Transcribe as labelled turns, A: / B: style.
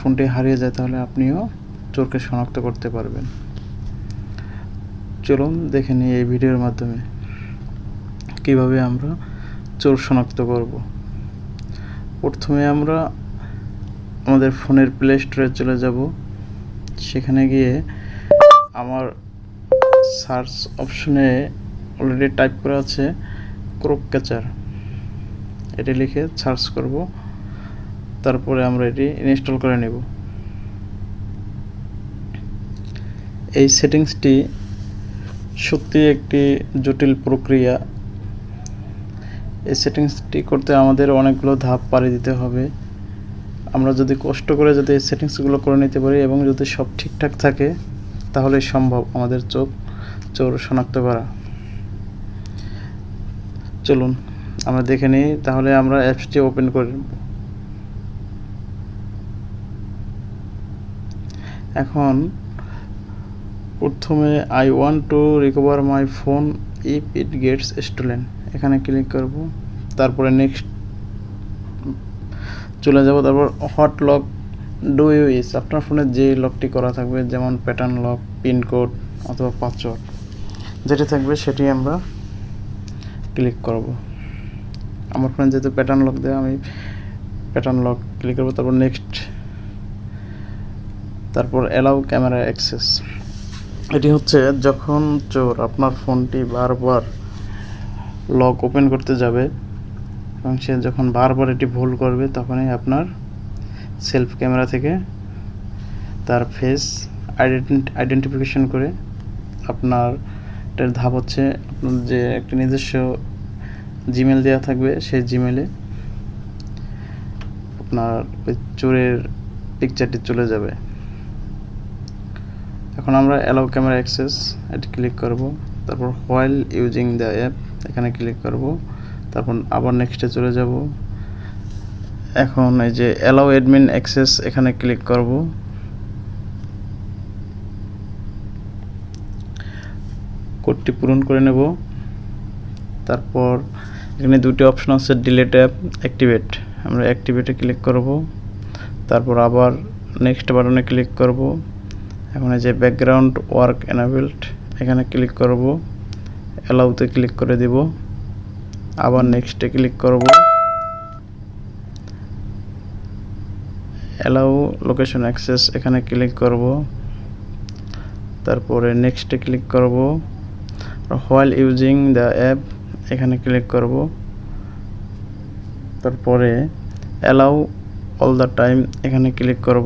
A: ফোনটি হারিয়ে যায় তাহলে আপনিও চোরকে শনাক্ত করতে পারবেন। চলুন দেখে নিই এই ভিডিওর মাধ্যমে কীভাবে আমরা চোর শনাক্ত করব। প্রথমে আমরা আমাদের ফোনের প্লে স্টোরে চলে যাব। সেখানে গিয়ে আমার সার্চ অপশনে অলরেডি টাইপ করা আছে ক্রোক ক্যাচার। এটি লিখে সার্চ করব। তারপরে আমরা এটি ইনস্টল করে নেব। এই সেটিংসটি সত্যি একটি জটিল প্রক্রিয়া। এই সেটিংসটি করতে আমাদের অনেকগুলো ধাপ পাড়ি দিতে হবে। আমরা যদি কষ্ট করে যদি এই সেটিংসগুলো করে নিতে পারি এবং যদি সব ঠিকঠাক থাকে, তাহলে সম্ভব আমাদের চোখ চোর শনাক্ত করা। চলুন, আমরা দেখে নিই, তাহলে আমরা অ্যাপসটি ওপেন করে এখন প্রথমে I want to recover my phone if it gets stolen এখানে ক্লিক করব। তারপরে নেক্সট চলে যাব। তারপর what lock do you use আপনার ফোনে যে লকটি করা থাকবে, যেমন প্যাটার্ন লক পিনকোড অথবা পাসওয়ার্ড যেটি থাকবে সেটি আমরা ক্লিক করব। আমার ফোনে যেহেতু প্যাটার্ন লক দেয়, আমি প্যাটার্ন লক ক্লিক করব। তারপর নেক্সট তারপর অ্যালাউ ক্যামেরা অ্যাক্সেস এটি হচ্ছে যখন চোর আপনার ফোনটি বারবার লক ওপেন করতে যাবে, এবং সে যখন বারবার এটি ভুল করবে, তখনই আপনার সেলফ ক্যামেরা থেকে তার ফেস আইডেন্টিফিকেশন করে আপনার এটার ধাপ হচ্ছে আপনার যে একটি নিজস্ব জিমেল দেওয়া থাকবে, সেই জিমেলে আপনার ওই চোরের পিকচারটি চলে যাবে। এখন আমরা অ্যালাউ ক্যামেরা অ্যাক্সেস এটি ক্লিক করব। তারপর হোয়াইল ইউজিং দ্য অ্যাপ এখানে ক্লিক করব। তারপর আবার নেক্সটে চলে যাব। এখন এই যে অ্যালাউ অ্যাডমিন অ্যাক্সেস এখানে ক্লিক করব। কোডটি পূরণ করে নেব। তারপর এখানে দুটি অপশন আছে ডিলেট অ্যাপ অ্যাক্টিভেট আমরা অ্যাক্টিভেটে ক্লিক করব। তারপর আবার নেক্সট বাটনে ক্লিক করব। এখন এই যে ব্যাকগ্রাউন্ড ওয়ার্ক এনাবেলড এখানে ক্লিক করব অ্যালাউতে ক্লিক করে দেব, আবার নেক্সটে ক্লিক করব। অ্যালাউ লোকেশন অ্যাক্সেস এখানে ক্লিক করব। তারপরে নেক্সটে ক্লিক করব। হোয়াইল ইউজিং দ্য অ্যাপ এখানে ক্লিক করব। তারপরে অ্যালাউ অল দ্য টাইম এখানে ক্লিক করব।